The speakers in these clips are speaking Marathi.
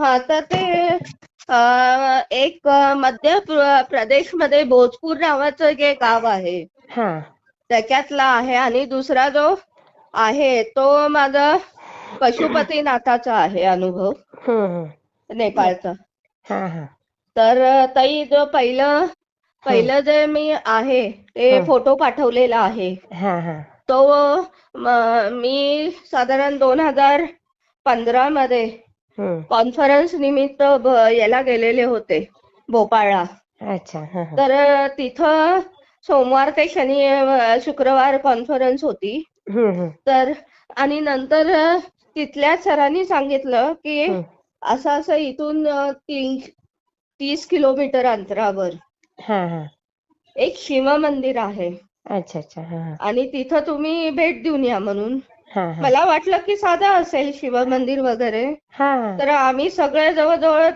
हा तर ते एक मध्य प्र- प्रदेशमध्ये भोजपूर नावाचं एक गाव आहे त्याच्यातला आहे आणि दुसरा जो आहे तो माझा पशुपतीनाथाचा आहे अनुभव. नेपाळचा तर ताई जो पहिलं पहिलं जे मी आहे ते. फोटो पाठवलेला आहे तो म- साधारण दोन हजार पंधरा मध्ये. कॉन्फरन्स निमित्त याला गेलेले होते भोपाळला. अच्छा तर तिथं सोमवार ते शनी शुक्रवार कॉन्फरन्स होती. तर आणि नंतर तिथल्या सरांनी सांगितलं की. असं असं इथून तीन तीस किलोमीटर अंतरावर. एक शिव मंदिर आहे. अच्छा अच्छा आणि तिथं तुम्ही भेट देऊन या म्हणून. मला वाटलं की साधं असेल शिव मंदिर वगैरे. तर आम्ही सगळे जवळजवळ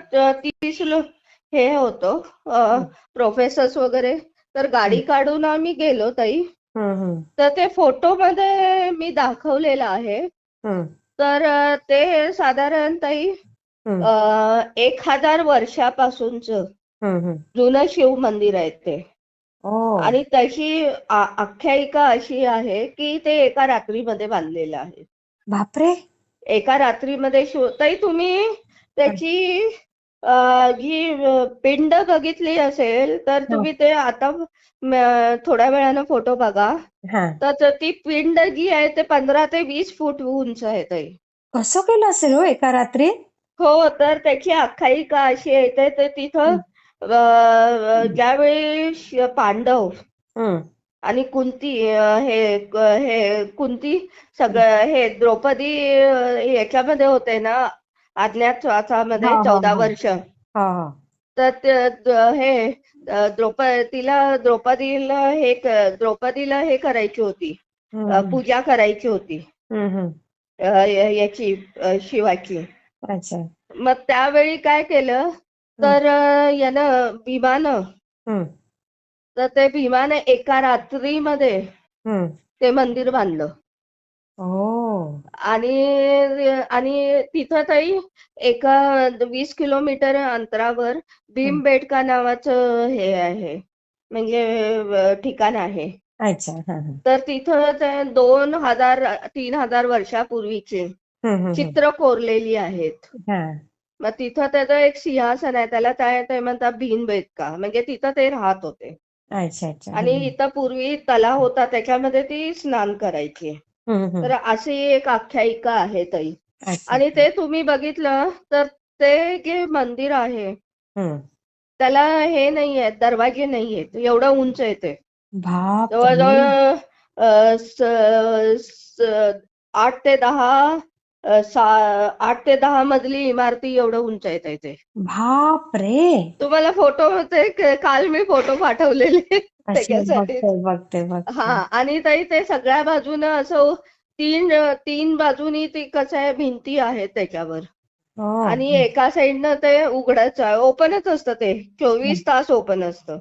तीस लो हे होतो प्रोफेसर्स वगैरे. तर गाडी काढून आम्ही गेलो ताई. तर ते फोटो मध्ये मी दाखवलेलं आहे. तर ते साधारण ताई एक हजार वर्षापासूनच. जुनं शिव मंदिर आहे ते. आणि त्याची आख्यायिका अशी आहे की ते एका रात्रीमध्ये बांधलेलं आहे. बापरे. एका रात्रीमध्ये ताई तुम्ही त्याची जी पिंड बघितली असेल तर तुम्ही ते आता थोड्या वेळानं फोटो बघा. हा. तर त- पिंड जी आहे ते पंधरा ते वीस फूट उंच आहे ताई. कसं केलं असेल हो एका रात्री? हो तर त्याची आख्यायिका अशी येते ते तिथं ज्यावेळी पांडव. आणि कुंती हे हे कुंती सगळं हे द्रौपदी याच्यामध्ये होते ना अज्ञातवासामध्ये चौदा. वर्ष. तर हे अ, द्रौपदी तिला द्रौपदीला हे द्रौपदीला हे करायची होती. पूजा करायची होती. याची शिवाची. अच्छा. मग त्यावेळी काय केलं? तर यानं भीमानं तर ते भीमाने एका रात्रीमध्ये. ते मंदिर बांधलं. ओ आणि आणि तिथं ताई एका वीस किलोमीटर अंतरावर भीमबेटका नावाचं हे आहे. म्हणजे ठिकाण आहे. अच्छा. तर तिथं दोन हजार तीन हजार वर्षापूर्वीचे. चित्र कोरलेली आहेत. मग तिथं त्याचं एक सिंहासन आहे त्याला काय ते म्हणतात भीमबेटका म्हणजे तिथं ते राहत होते. अच्छा अच्छा. आणि इथं पूर्वी तलाव होता त्याच्यामध्ये ती स्नान करायची. तर अशी एक आख्यायिका आहे ताई. आणि ते तुम्ही बघितलं तर ते जे मंदिर आहे. त्याला हे नाही आहेत दरवाजे नाही आहेत एवढं उंच आहे ते. जवळजवळ आठ ते दहा आठ ते दहा मजली इमारती एवढं उंच आहेत ते बाप रे तुम्हाला फोटो ते क- काल मी फोटो पाठवलेले. त्याच्यासाठी हा आणि ताई ते सगळ्या बाजूनं असं तीन तीन बाजूनी ती कसं आहे भिंती आहेत त्याच्यावर. हो. आणि एका साईडनं ते उघडच आहे. ओपनच असतं ते. चोवीस तास ओपन असतं.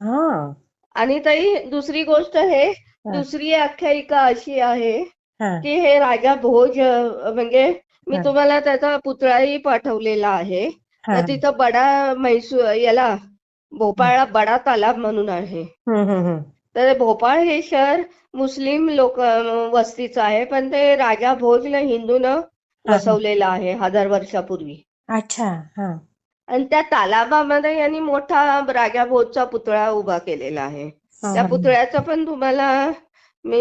हा. आणि ताई दुसरी गोष्ट हे. दुसरी आख्यायिका अशी आहे की हे राजा भोज म्हणजे मी. तुम्हाला त्याचा पुतळाही पाठवलेला आहे. तर तिथं बडा म्हैसूर याला भोपाळला बडा तालाब म्हणून आहे. तर भोपाळ हे शहर मुस्लिम लोक वस्तीचं आहे पण ते राजा भोजला हिंदूनं वसवलेलं आहे हजार वर्षापूर्वी. अच्छा हा. आणि त्या तालाबामध्ये यांनी मोठा राजा भोजचा पुतळा उभा केलेला आहे. त्या. पुतळ्याचा पण तुम्हाला मी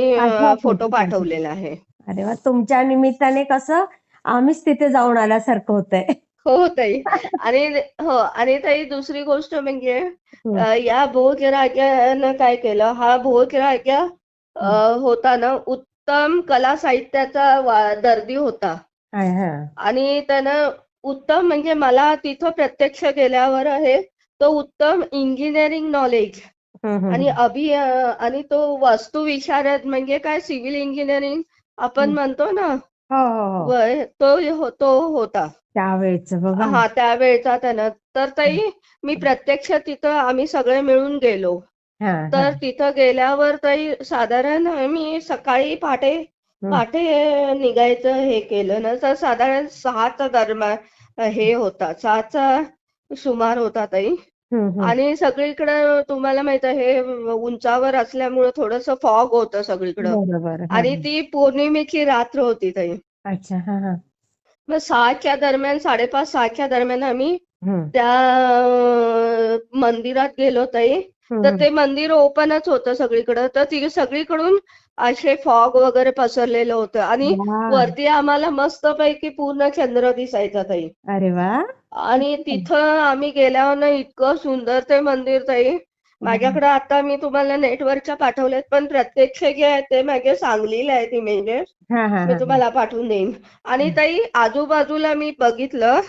फोटो. पाठवलेला आहे. अरे वा तुमच्या निमित्ताने कसं आम्हीच तिथे जाऊन आल्यासारखं होतंय. हो ताई. आणि हो आणि ताई दुसरी गोष्ट म्हणजे या भोज राजानं काय केलं? हा भोज राजा होता ना उत्तम कला साहित्याचा दर्दी होता. हा, हा. आणि त्यानं उत्तम म्हणजे मला तिथं प्रत्यक्ष गेल्यावर आहे तो उत्तम इंजिनिअरिंग नॉलेज आणि. अभि आणि तो वास्तुविशारद म्हणजे काय सिव्हिल इंजिनिअरिंग आपण. म्हणतो ना हो हो हो वय- तो हो- तो होता त्यावेळेच बघा हा त्यावेळचा त्यानं तर ताई मी प्रत्यक्ष तिथं आम्ही सगळे मिळून गेलो. तर तिथं गेल्यावर ताई साधारण मी सकाळी पहाटे. पहाटे निघायचं हे केलं ना तर साधारण सहाच्या दरम्यान हे होता सहाचा सुमार होता ताई. आणि सगळीकडे तुम्हाला माहीत आहे उंचावर असल्यामुळं थोडंसं फॉग होतं सगळीकडं. आणि ती पौर्णिमेची रात्र होती ताई. अच्छा हा हा. मग सहाच्या दरम्यान साडेपाच सहाच्या दरम्यान आम्ही त्या मंदिरात गेलो ताई. तर ते मंदिर ओपनच होतं सगळीकडं. तर ती सगळीकडून असे फॉग वगैरे पसरलेलं होतं. आणि वा. वरती आम्हाला मस्तपैकी पूर्ण चंद्र दिसायचा ताई. अरे वा. आणि तिथं आम्ही गेल्यावर ना इतकं सुंदर ते मंदिर ताई. माझ्याकडे आता मी तुम्हाला नेटवरच्या पाठवलेत पण प्रत्यक्ष जे आहे ते माझे सांगलीला आहेत इमेजेस. हा हा मी हा तुम्हाला पाठवून देईन. आणि ताई आजूबाजूला मी बघितलं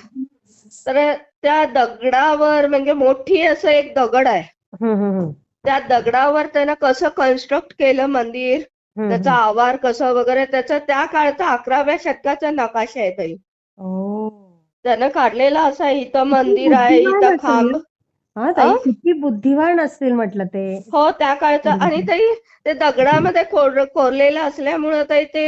तर त्या दगडावर म्हणजे मोठी असं एक दगड आहे. हम्म, हम्म, हम्म. त्या दगडावर त्यानं कसं कन्स्ट्रक्ट केलं मंदिर? त्याचा आवार कसं वगैरे त्याचा त्या काळचा अकराव्या शतकाचा नकाशा आहे ताई. त्यानं काढलेला असा इथं मंदिर आहे इथं. खांब. हा? किती बुद्धिमान असतील म्हटलं ते. हो त्या काळचं. आणि ताई ते दगडामध्ये कोर कोरलेलं असल्यामुळं ताई ते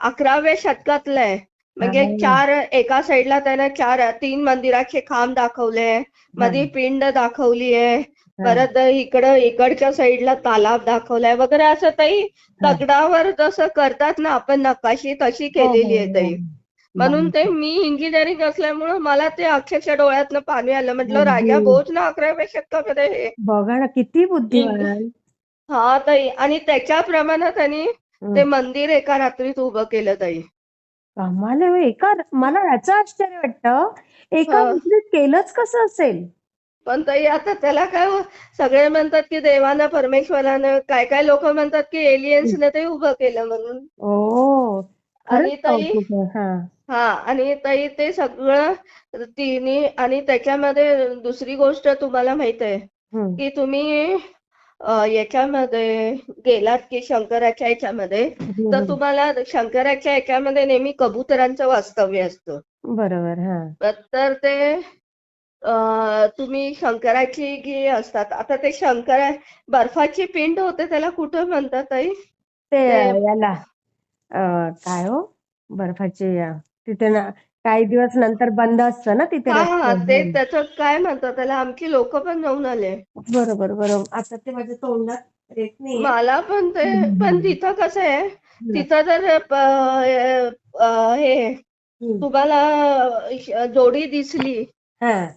अकराव्या शतकातलं आहे. म्हणजे. चार एका साईडला त्यानं चार तीन मंदिराचे खांब दाखवले. मध्ये पिंड दाखवली आहे परत इकडं इकडच्या साईडला तालाब दाखवलाय वगैरे असं ताई हा. दगडावर जसं करतात ना आपण नकाशी तशी केलेली आहे ताई. हो, म्हणून ते मी इंजिनिअरिंग असल्यामुळं मला ते अक्षरशः डोळ्यातनं पाणी आलं. म्हटलं. राजा भोज ना अकराव्या शतकामध्ये हे. बघा ना किती बुद्धिमान हा ताई. आणि त्याच्याप्रमाणे त्यांनी. ते मंदिर एका रात्रीत उभं केलं ताई. हो. एका मला याचं आश्चर्य वाटतं. एका हा. केलंच कसं असेल? पण ताई आता त्याला काय हो, सगळे म्हणतात की देवानं परमेश्वरानं काय काय लोक म्हणतात की एलियन्सने ते उभं केलं म्हणून ओ आणि ताई आहे. हा हा आणि ताई ते सगळं तिन्ही आणि त्याच्यामध्ये दुसरी गोष्ट तुम्हाला माहीत आहे. की तुम्ही अ, याच्यामध्ये गेलात की शंकराच्या याच्यामध्ये तर. तुम्हाला शंकराच्या याच्यामध्ये नेहमी कबुतरांचं वास्तव्य असतं बरोबर हा तर ते तुम्ही शंकराची जी असतात आता ते शंकर बर्फाची पिंड होते त्याला कुठं म्हणतात ताई? ते याला काय हो? बर्फाची तिथे ना काही दिवस नंतर बंद असतं ना तिथे हा. ते त्याचं काय म्हणतात त्याला? आमची लोक पण जाऊन आले. बरोबर बरोबर. आता ते माझ्या तोंडात येत नाही. मला पण ते. पण तिथं कसं आहे तिथं जर हे तुम्हाला जोडी दिसली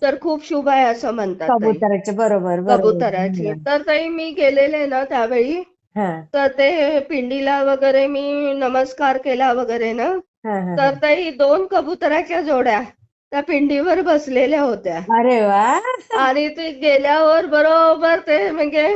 तर खूप शुभ आहे असं म्हणतात ताई. कबुतराचे बरोबर बरोबर. कबुतराची. तर ताई मी गेलेले ना त्यावेळी. हा. तर ते पिंडीला वगैरे मी नमस्कार केला वगैरे ना. हा हा तर ताई दोन कबुतराच्या जोड्या त्या पिंडीवर बसलेल्या होत्या. अरे वा. आणि ते गेल्यावर बरोबर ते म्हणजे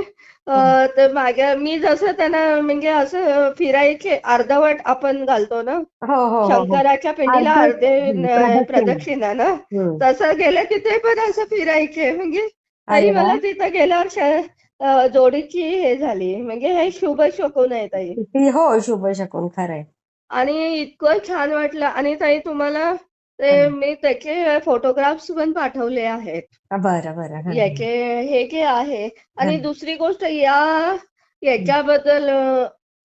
अ, ते माझ्या मी जसं त्यांना म्हणजे असं फिरायचे अर्धवट आपण घालतो ना? हो हो हो. शंकराच्या पिंडीला अर्धे प्रदक्षिणा. ना. तसं गेलं की ते पण असं फिरायचे म्हणजे ताई मला तिथं गेल्यावर जोडीची हे झाली. म्हणजे हे शुभ शकून आहे ताई. हो शुभ शकून खरंय. आणि इतकं छान वाटलं. आणि ताई तुम्हाला ते. मी त्याचे फोटोग्राफ्स पण पाठवले आहेत. बरं बरं. हा, याचे हे जे आहे. आणि. दुसरी गोष्ट या याच्याबद्दल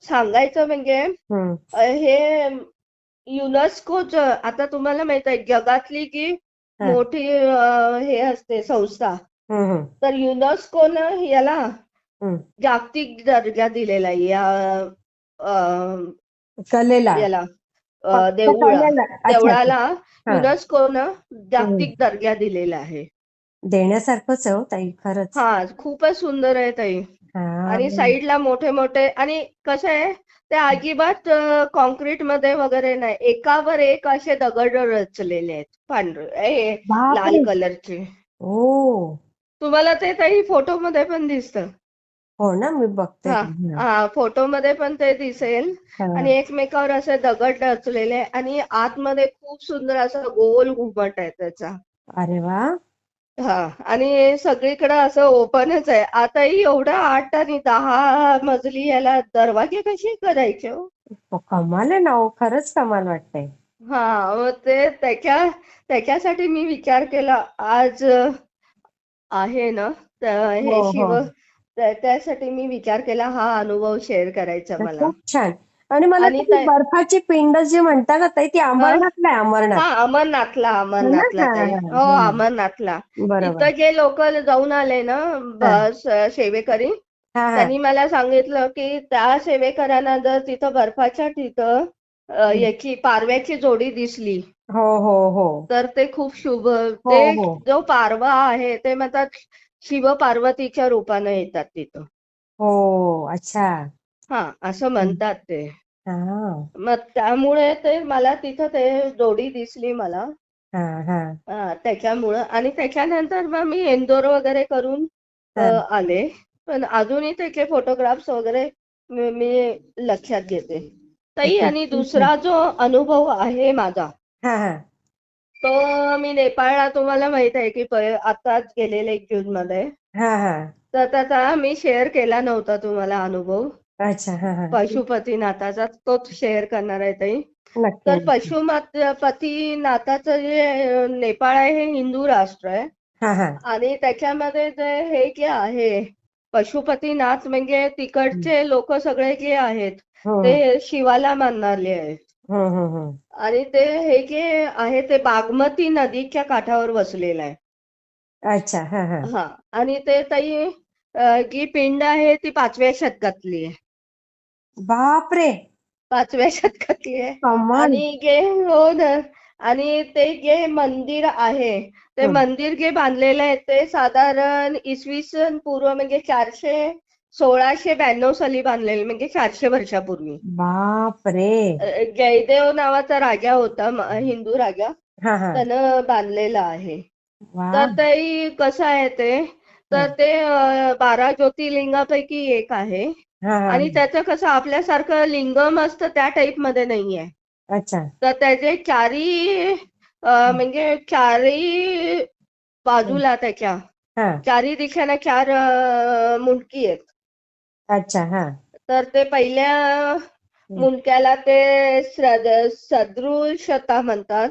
सांगायचं म्हणजे हे. युनेस्कोच आता तुम्हाला माहीत आहे जगातली हा. मोठी हे असते संस्था. तर युनेस्कोनं याला. जागतिक दर्जा दिलेला आहे. या अ, कलेला. याला. देवळाला. हा. युनेस्कोनं जागतिक दर्जा दिलेला आहे. देण्यासारखंच आहे हो ताई खरंच. हा खूपच सुंदर आहे ताई. आणि साईडला मोठे मोठे आणि कसं आहे ते अजिबात कॉन्क्रीटमध्ये वगैरे नाही. एकावर एक असे दगड रचलेले आहेत पांढरे हे. लाल कलरचे. हो तुम्हाला ते ताई फोटो मध्ये पण दिसतं. हो ना मी बघते हा. हा फोटो मध्ये पण ते दिसेल हा. आणि एकमेकावर असे दगड रचलेले आणि आतमध्ये खूप सुंदर असा गोल घुमट आहे त्याचा अरे वा हा आणि सगळीकडे असं ओपनच आहे आताही एवढा आठ आणि दहा मजली याला दरवाजे कसे करायचे हो? हो, कमाल आहे ना हो खरंच कमाल वाटतंय हा मग ते त्याच्या त्याच्यासाठी मी विचार केला आज अ, आहे ना हे हो, हो. शिव त्यासाठी मी विचार केला हा अनुभव शेअर करायचा मला. खूप छान. आणि मला आणि ती त्या- बर्फाची पिंड जी म्हणता का ताई ती अमरनाथला आहे अमरनाथ. हा अमरनाथला अमरनाथला हा, ताई. हा, हो हा. अमरनाथला. बरोबर. तिथं जे लोक जाऊन आले ना सेवेकरी हा हा. त्यांनी मला सांगितलं की त्या सेवेकरांना जर तिथं बर्फाच्या तिथं अ, याची पारव्याची जोडी दिसली. हो हो हो. तर ते खूप शुभ ते हो. जो पारवा आहे ते म्हणतात शिव पार्वतीच्या रूपानं येतात तिथं. हो अच्छा. हा असं म्हणतात ते. हा. मग त्यामुळे ते मला तिथं ते जोडी दिसली मला. हा हा. हा, त्याच्यामुळं आणि त्याच्यानंतर मग मी इंदोर वगैरे करून अ, हा. आले. पण अजूनही त्याचे फोटोग्राफ्स वगैरे मी मी लक्षात घेते. ताई. आणि दुसरा जो अनुभव आहे माझा हा हा. तो मी नेपाळला तुम्हाला माहीत आहे की आताच गेलेले एक जून मध्ये हा हा. तर त्याचा मी शेअर केला नव्हता तुम्हाला अनुभव. अच्छा हा हा. पशुपतीनाथाचा तोच शेअर करणार आहे ताई. तर पशुपतीनाथाचं जे नेपाळ आहे हे हिंदू राष्ट्र आहे. हा हा. आणि त्याच्यामध्ये जे हे जे आहे पशुपतीनाथ म्हणजे तिकडचे लोक सगळे जे आहेत हम्म, ते शिवाला मानणारे आहेत. आणि ते हे जे आहे ते बागमती नदीच्या काठावर वसलेलं आहे. अच्छा हा हा. हा आणि ते ताई अ, जी पिंड आहे ती पाचव्या शतकातली आहे. बापरे! पाचव्या शतकातली आहे. कमाल. आणि जे हो ना आणि ते जे मंदिर आहे ते हं. मंदिर जे बांधलेलं आहे ते साधारण इसवी सन पूर्व म्हणजे चारशे सोळाशे ब्याण्णव साली बांधलेलं म्हणजे चारशे वर्षापूर्वी. बापरे! जयदेव नावाचा राजा होता हिंदू राजा. त्यानं बांधलेलं आहे. तर ते कसं आहे ते? तर. ते बारा ज्योतिर्लिंगापैकी एक आहे. आणि त्याचं कसं आपल्यासारखं लिंगम असतं त्या टाईपमध्ये नाहीये. अच्छा. तर त्याचे चारी म्हणजे चारी बाजूला त्याच्या. चारी दिशांना चार मुंडकी आहेत. अच्छा हा. तर ते पहिल्या मुंडक्याला ते सदृशता म्हणतात.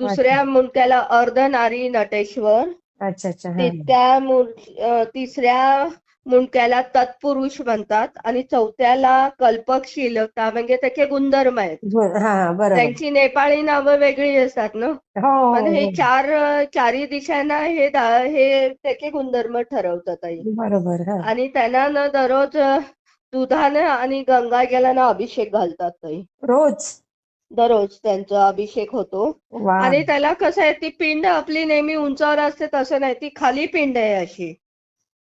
दुसऱ्या मुंडक्याला अर्धनारी नटेश्वर. अच्छा अच्छा हा. मुं- अ, तिसऱ्या मुंडक्याला तत्पुरुष म्हणतात आणि चौथ्याला कल्पकशीलता म्हणजे त्याचे गुणधर्म आहेत. हो, हा हा त्यांची नेपाळी नावं वेगळी असतात ना? हो पण हे हो, चार चारी दिशांना हे हे त्याचे गुणधर्म ठरवतात बरोबर हा. आणि त्यांना ना दररोज दुधाने आणि गंगाजलानं अभिषेक घालतात ताई रोज? दररोज त्यांचा अभिषेक होतो. आणि त्याला कसं आहे ती पिंड आपली नेहमी उंचावर असते तसं नाही. ती खाली पिंड आहे अशी.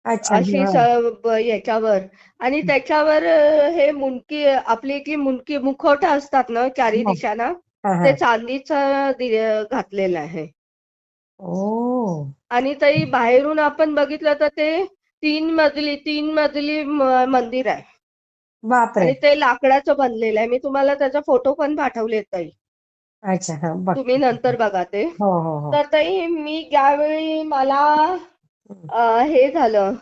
अच्छा अशी हा. ब- याच्यावर. आणि त्याच्यावर अ, हे मुंडकी आपली जी मुंडकी मुखवटा असतात ना चारी हो. दिशांना हा हा. ते चांदीचं दि- घातलेलं आहे. ओ. आणि तरी बाहेरून आपण बघितलं तर ते तीन मजली तीन मजली म- मंदिर आहे. बापरे. आणि ते लाकडाचं बनलेलं आहे. मी तुम्हाला त्याचा फोटो पण पाठवले ताई. अच्छा हा बघ. तुम्ही नंतर बघा ते. हो हो हो. तर ताई मी ज्यावेळी मला हे झालं.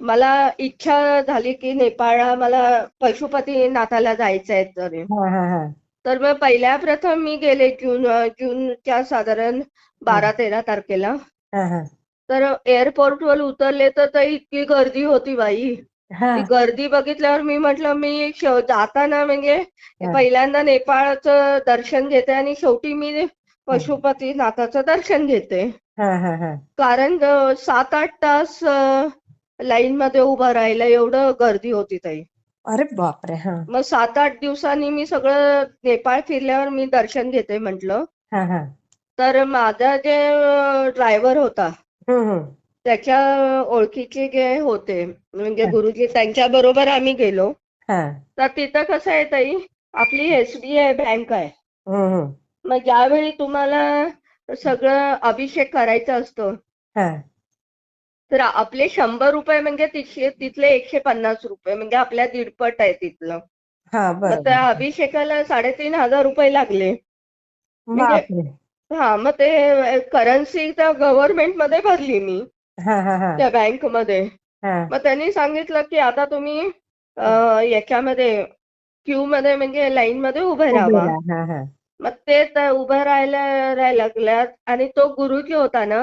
मला इच्छा झाली की नेपाळला मला पशुपतीनाथाला जायचं आहे तरी. तर मग पहिल्या प्रथम मी गेले जून जूनच्या साधारण बारा तेरा तारखेला. तर एअरपोर्टवर उतरले तर इतकी गर्दी होती बाई. गर्दी बघितल्यावर मी म्हटलं मी जाताना म्हणजे. पहिल्यांदा नेपाळचं दर्शन घेते आणि शेवटी मी पशुपतीनाथाचं दर्शन घेते. हा हा हा. कारण सात आठ तास लाईन मध्ये उभं राहिलं एवढं गर्दी होती ताई. अरे बापरे हा. मग सात आठ दिवसांनी मी सगळं नेपाळ फिरल्यावर मी दर्शन घेते म्हटलं. हा हा. तर माझा जे ड्रायव्हर होता त्याच्या ओळखीचे जे होते म्हणजे. गुरुजी त्यांच्या बरोबर आम्ही गेलो. हा. तर तिथं कसं आहे ताई आपली एसबीआय बँक आहे. मग ज्यावेळी तुम्हाला सगळं अभिषेक करायचा असतो. हा. तर आपले शंभर रुपये म्हणजे तिथले एकशे पन्नास रुपये म्हणजे आपल्या दीडपट आहे तिथलं. हा मग त्या अभिषेकाला साडेतीन हजार रुपये लागले. म्हणजे- हा मग ते करन्सी त्या गव्हर्नमेंटमध्ये भरली मी. हा हा हा. त्या बँकमध्ये. हा. मग त्यांनी सांगितलं की आता तुम्ही याच्यामध्ये क्यू मध्ये म्हणजे लाईन मध्ये उभे राहा. मग ते उभं राहायला राहायला लागल्यात. आणि तो गुरुजी होता ना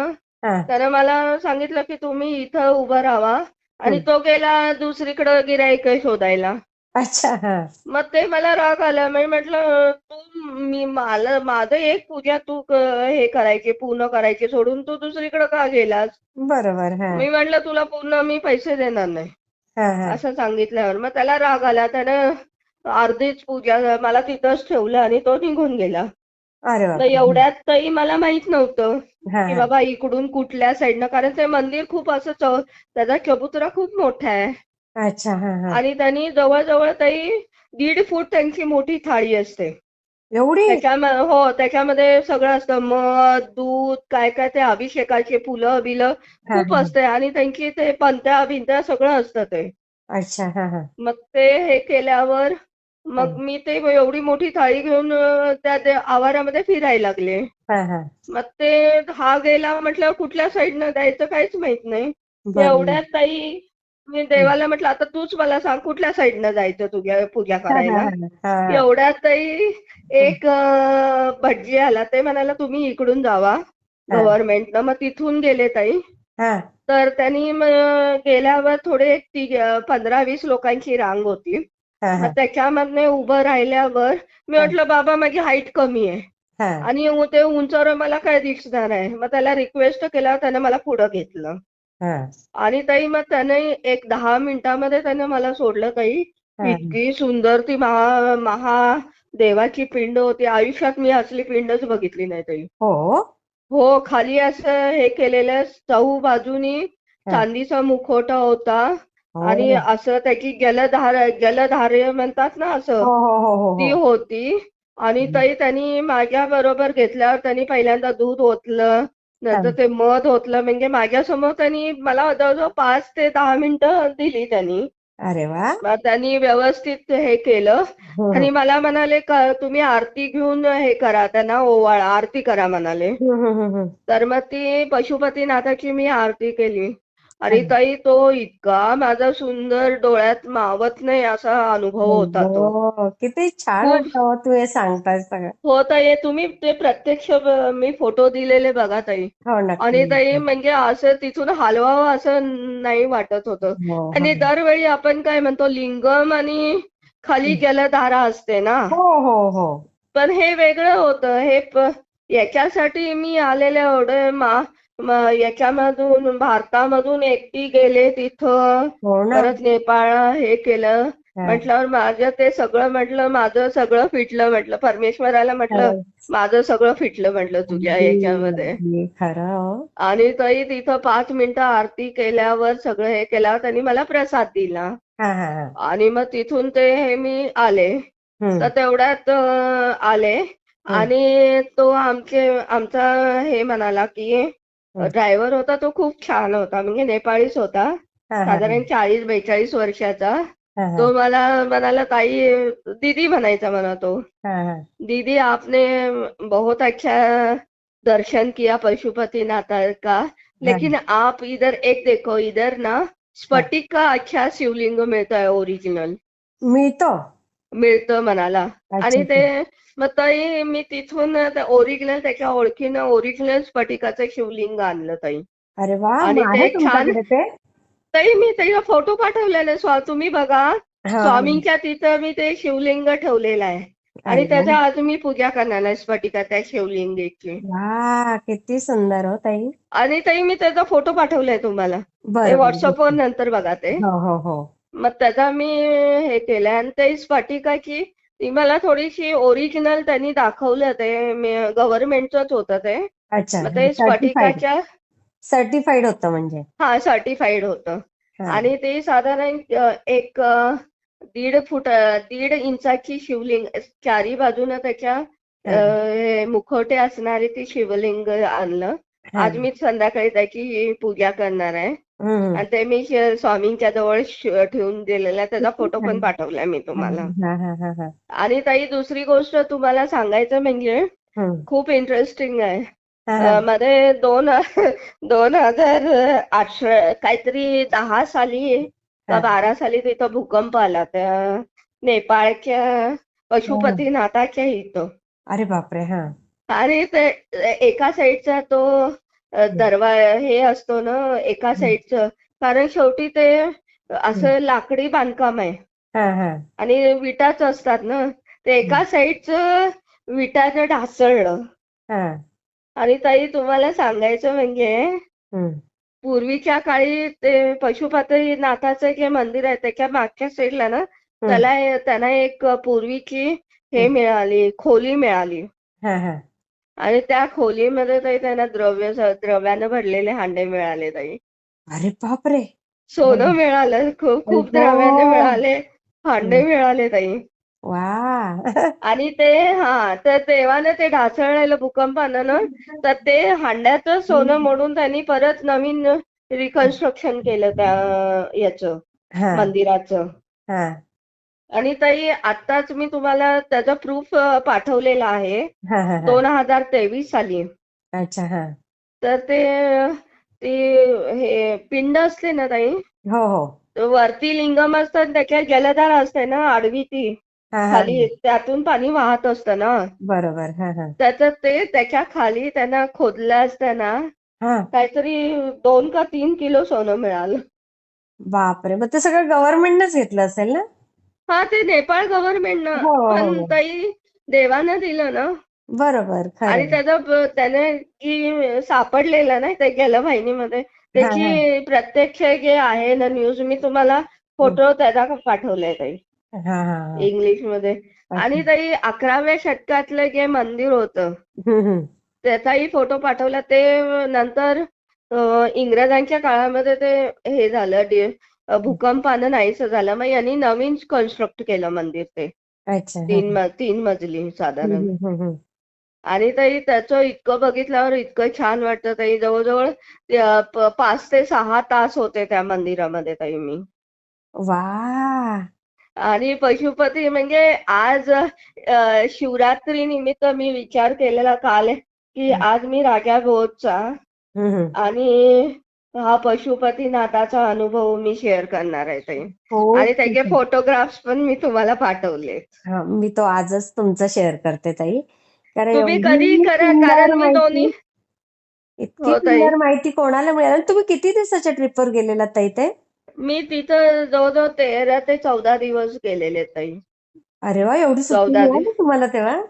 त्यानं मला सांगितलं की तुम्ही इथं उभं राहा आणि. तो गेला दुसरीकडे गिराईक शोधायला. अच्छा मग ते मला राग आला. मी म्हटलं तू मी मला माझं एक पूजा तू हे करायची पूर्ण करायची सोडून तू दुसरीकडे का गेलास? बरोबर मी म्हटलं तुला पूर्ण मी पैसे देणार नाही. असं सांगितल्यावर मग त्याला राग आला. त्यानं अर्धीच पूजा मला तिथंच ठेवलं आणि तो निघून गेला. अरे तर बापरे. एवढ्यातही मला माहीत नव्हतं हा. की बाबा इकडून कुठल्या साईडनं कारण ते मंदिर खूप असं त्याचा चबुतरा खूप मोठा आहे. अच्छा आणि त्यांनी जवळजवळ तरी दीड फूट त्यांची मोठी थाळी असते. एवढी? हो त्याच्यामध्ये सगळं असतं. मध दूध काय काय ते अभिषेकाचे फुलं बिलं खूप असते. आणि त्यांची ते पंत्या बिंत्या सगळं असतं ते. अच्छा मग ते हे केल्यावर मग. मी ते एवढी मोठी थाळी घेऊन त्या आवारामध्ये फिरायला लागले. मग ते हा गेला म्हटल्यावर कुठल्या साईडनं जायचं काहीच माहीत नाही. एवढ्यात ताई मी देवाला म्हटलं आता तूच मला सांग कुठल्या साईडनं जायचं तुझ्या पूजा करायला? एवढ्यात ताई एक भटजी आला. ते म्हणाला तुम्ही इकडून जावा गव्हर्नमेंटनं. मग तिथून गेले ताई. तर त्यांनी गेल्यावर थोडे एक पंधरा वीस लोकांची रांग होती. मग त्याच्यामधनं उभं राहिल्यावर मी म्हटलं बाबा माझी हाईट कमी आहे. आणि ते उंचावर मला काय दिसणार आहे? मग त्याला रिक्वेस्ट केल्यावर त्याने मला पुढं घेतलं. आणि ताई मग त्याने एक दहा मिनिटामध्ये त्याने मला सोडलं ताई. इतकी सुंदर ती महा महादेवाची पिंड होती. आयुष्यात मी असली पिंडच बघितली नाही ताई. हो? हो खाली असं हे केलेलं चहू बाजूनी. चांदीचा मुखवटा होता. आणि असं त्याची जलधार जलधारे म्हणतात ना असं हो हो हो हो ती हो होती. आणि. ताई त्यांनी माझ्या बरोबर घेतल्यावर त्यांनी पहिल्यांदा दूध ओतलं नंतर हा. ते मध ओतलं. म्हणजे माझ्यासमोर त्यांनी मला जवळजवळ पाच ते दहा मिनिटं दिली त्यांनी. अरे वा. त्यांनी व्यवस्थित हे केलं. आणि मला म्हणाले का तुम्ही आरती घेऊन हे करा त्यांना ओवाळा आरती करा म्हणाले. तर मग ती पशुपतीनाथाची मी आरती केली. आणि हा. ताई तो इतका माझा सुंदर डोळ्यात मावत नाही असा अनुभव होता तो. हो, किती छान खूप हो तू हे सांगताय सगळं. हो ताई तुम्ही ते प्रत्यक्ष ब- मी फोटो दिलेले बघा ताई. हो आणि ताई नक्की. म्हणजे असं तिथून हलवावं असं नाही वाटत होतं. हो आणि हो. दरवेळी आपण काय म्हणतो लिंगम आणि खाली जलधारा असते ना. हो हो हो. पण हे वेगळं होतं. हे प- याच्यासाठी मी आलेले एवढे म- याच्यामधून भारतामधून एकटी गेले तिथं. हो परत नेपाळ हे केलं. हा. म्हटल्यावर माझं ते सगळं म्हटलं माझं सगळं फिटलं म्हटलं. परमेश्वराला म्हटलं खरंच. माझं सगळं फिटलं म्हटलं तुझ्या याच्यामध्ये. हो. आणि ताई तिथं पाच मिनिटं आरती केल्यावर सगळं हे केल्यावर त्यांनी मला प्रसाद दिला. हा हा हा. आणि मग तिथून ते हे मी आले. तर तेवढ्यात आले. आणि तो आमचे आमचा हे म्हणाला की ड्रायव्हर होता तो खूप छान होता. म्हणजे नेपाळीच होता. साधारण चाळीस बेचाळीस वर्षाचा. तो मला म्हणाला ताई दीदी म्हणायचा म्हणा तो. दीदी आपने बहुत अच्छा दर्शन किया पशुपतिनाथ का? लेकिन आप इधर एक देखो इधर ना स्फटिक का अच्छा शिवलिंग मिळतं आहे ओरिजिनल मिळतो. मिळतं म्हणाला. आणि ते मग ताई मी तिथून ओरिजिनल त्याच्या ओळखीनं ओरिजिनल स्फटिकाचं शिवलिंग आणलं ताई. अरे वा आणि ते छान- ताई मी त्याचा फोटो पाठवलेला स्वा तुम्ही बघा. स्वामींच्या तिथं मी ते शिवलिंग ठेवलेलं आहे. आणि वा. त्याचा आज मी पूजा करणार आहे स्फटिका त्या शिवलिंगेची. किती सुंदर हो ताई. आणि ताई मी त्याचा फोटो पाठवलाय तुम्हाला. व्हॉट्सअपवर नंतर बघा ते. हो हो हो. मग त्याचा मी हे केलंय. आणि ते स्फटिकाची ती मला थोडीशी ओरिजिनल त्यांनी दाखवलं ते गव्हर्नमेंटचंच होतं ते अच्छा मग ते सर्टिफाईड स्फटिकाच्या सर्टिफाईड होतं म्हणजे हा सर्टिफाईड होतं. आणि ते साधारण एक दीड फूट दीड इंचाची शिवलिंग चारी बाजूनं त्याच्या मुखवटे असणारे ते शिवलिंग आणलं. आज मी संध्याकाळी त्याची पूजा करणार आहे. आणि ते मी स्वामींच्या जवळ ठेवून दिलेला. त्याचा फोटो पण पाठवलाय मी तुम्हाला. हा हा हा हा आणि ताई दुसरी गोष्ट तुम्हाला सांगायचं म्हणजे. खूप इंटरेस्टिंग आहे. मध्ये दोन दोन हजार अठरा काहीतरी दहा साली का. बारा साली तिथं भूकंप आला त्या नेपाळच्या पशुपतीनाथाच्या इथं. अरे बापरे हा. आणि ते एका साईडचा तो दरवा हे असतो ना एका साईडचं. कारण शेवटी ते असं लाकडी बांधकाम आहे. आणि विटाच असतात ना ते एका साईडचं विटाचं ढासळलं. आणि ताई तुम्हाला सांगायचं म्हणजे. पूर्वीच्या काळी ते पशुपती नाथाचं जे मंदिर आहे त्याच्या मागच्या साईडला ना त्याला त्यांना एक पूर्वीची हे. मिळाली खोली मिळाली. आणि त्या खोलीमध्ये ताई त्यांना द्रव्य द्रव्यानं भरलेले हांडे मिळाले ताई. अरे बापरे! सोनं. मिळालं खूप खूप. द्रव्याने मिळाले हांडे. मिळाले ताई. वा! आणि ते हा तर देवाने ते ढासळलेलं भूकंपानं ना तर ते हांड्याचं सोनं मोडून त्यांनी परत नवीन रिकन्स्ट्रक्शन केलं त्या याचं मंदिराचं. आणि ताई आत्ताच मी तुम्हाला त्याचा प्रूफ पाठवलेला आहे. दोन हजार तेवीस साली. अच्छा हा. तर ते ते हे पिंड असते ना ताई? हो हो. वरती लिंगम असतं त्याच्या जलधार असते ना आडवी ती. खाली त्यातून पाणी वाहत असतं ना. बरोबर हा हा. त्याचं ते त्याच्याखाली त्यांना खोदलं असताना काहीतरी दोन का तीन किलो सोनं मिळालं. बापरे! मग ते सगळं गव्हर्नमेंटनेच घेतलं असेल ना? हा ते नेपाळ गव्हर्नमेंटनं हो, हो, पण हो. ताई देवानं दिलं ना. बरोबर आणि त्याचा ब- त्याने की सापडलेलं ना ते गेल्या महिन्यामध्ये त्याची प्रत्यक्ष जे आहे ना न्यूज मी तुम्हाला फोटो त्याचा पाठवलाय ताई. हा हा हा. इंग्लिशमध्ये. आणि ताई अकराव्या शतकातलं जे मंदिर होतं. त्याचाही फोटो पाठवला. ते नंतर अ, इंग्रजांच्या काळामध्ये ते हे झालं भूकंपानं नाहीसं झालं. मग यांनी नवीन कन्स्ट्रक्ट केलं मंदिर ते. अच्छा. तीन म- तीन मजली साधारण. हम्म, हम्म, हम्म. आणि ताई त्याचं इतकं बघितल्यावर इतकं छान वाटतं ताई. जवळजवळ ते, अ, प- पाच ते सहा तास होते त्या मंदिरामध्ये ताई मी. वा! आणि पशुपती म्हणजे आज अ, शिवरात्री निमित्त मी विचार केलेला काल की आज मी राजा भोजचा हम्म, हम्म. आणि हा पशुपतीनाथाचा अनुभव मी शेअर करणार आहे ताई. हो आणि त्याचे फोटोग्राफ्स पण मी तुम्हाला पाठवले. हा मी तो आजच तुमचा शेअर करते ताई. कारण तुम्ही एवढी कधी करा सुंदर कारण मी माहिती दोन्ही इतकी हो, ताई. सुंदर माहिती कोणाला मिळाली? आणि तुम्ही किती दिवसाच्या ट्रिपवर गेलेला ताई ते? मी तिथं जवळजवळ तेरा ते चौदा दिवस गेलेले ताई. अरे वा एवढी सुट्टी चौदा दिवस. मिळाली तुम्हाला तेव्हा?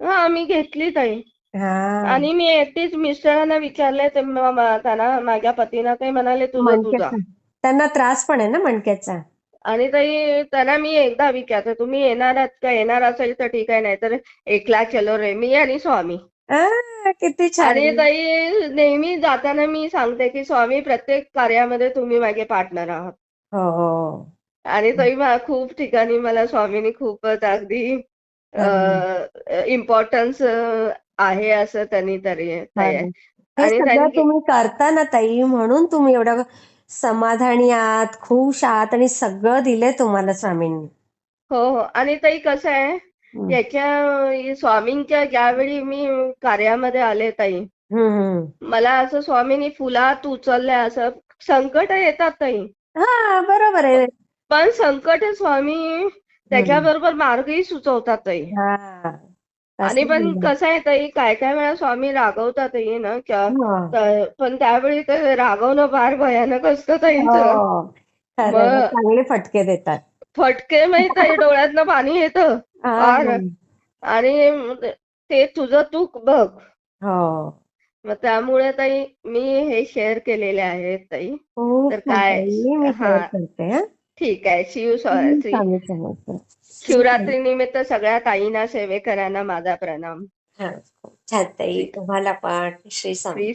हा मी घेतली ताई. हा आणि मी एकटीच मिस्टरांना विचारले ते म- म- त्यांना माझ्या पतीना ते म्हणाले तुझं तुझा मणक्याचा. त्यांना त्रास पण आहे ना मणक्याचा. आणि ताई त्यांना मी एकदा विचारते तुम्ही येणार आहात का? येणार असेल तर ठीक आहे नाही तर एकला चलो रे मी आणि स्वामी. आ, किती छान. आणि ताई नेहमी जाताना मी सांगते की स्वामी प्रत्येक कार्यामध्ये तुम्ही माझे पार्टनर आहात. हो हो. आणि ताई मा- खूप ठिकाणी मला स्वामींनी खूपच अगदी इम्पॉर्टन्स आहे असं त्यांनी तरी ताई- हे. आणि सगळं त्यांनी- तुम्ही करता ना ताई म्हणून तुम्ही एवढं समाधानी आहात खुश आहात आणि सगळं दिलंय तुम्हाला स्वामींनी. हो हो. आणि ताई कसं आहे हम्म, याच्या स्वामींच्या ज्यावेळी मी कार्यामध्ये आले ताई हम्म, हम्म. मला असं स्वामींनी फुलात उचललंय असं संकट येतात ताई. हा बरोबर आहे. पण संकट स्वामी त्याच्याबरोबर मार्गही सुचवतात ताई. हा. आणि पण कसं आहे ताई काय काय वेळा स्वामी रागवतातही ना हा. पण त्यावेळी ते रागवणं फार भयानक असतं ताईंचं हो. चांगले फटके देतात फटके माहीत आहे डोळ्यातनं पाणी येतं हा. फार. आणि ते तुझं तू बघ हो मग त्यामुळे ताई मी हे शेअर केलेले आहेत ताई खूप तर काय- हा. हा. ठीक आहे शिव स्वामी समर्थ. शिवरात्री निमित्त सगळ्या ताईंना सेवेकरांना माझा प्रणाम. छान ताई तुम्हाला पण श्री स्वामी.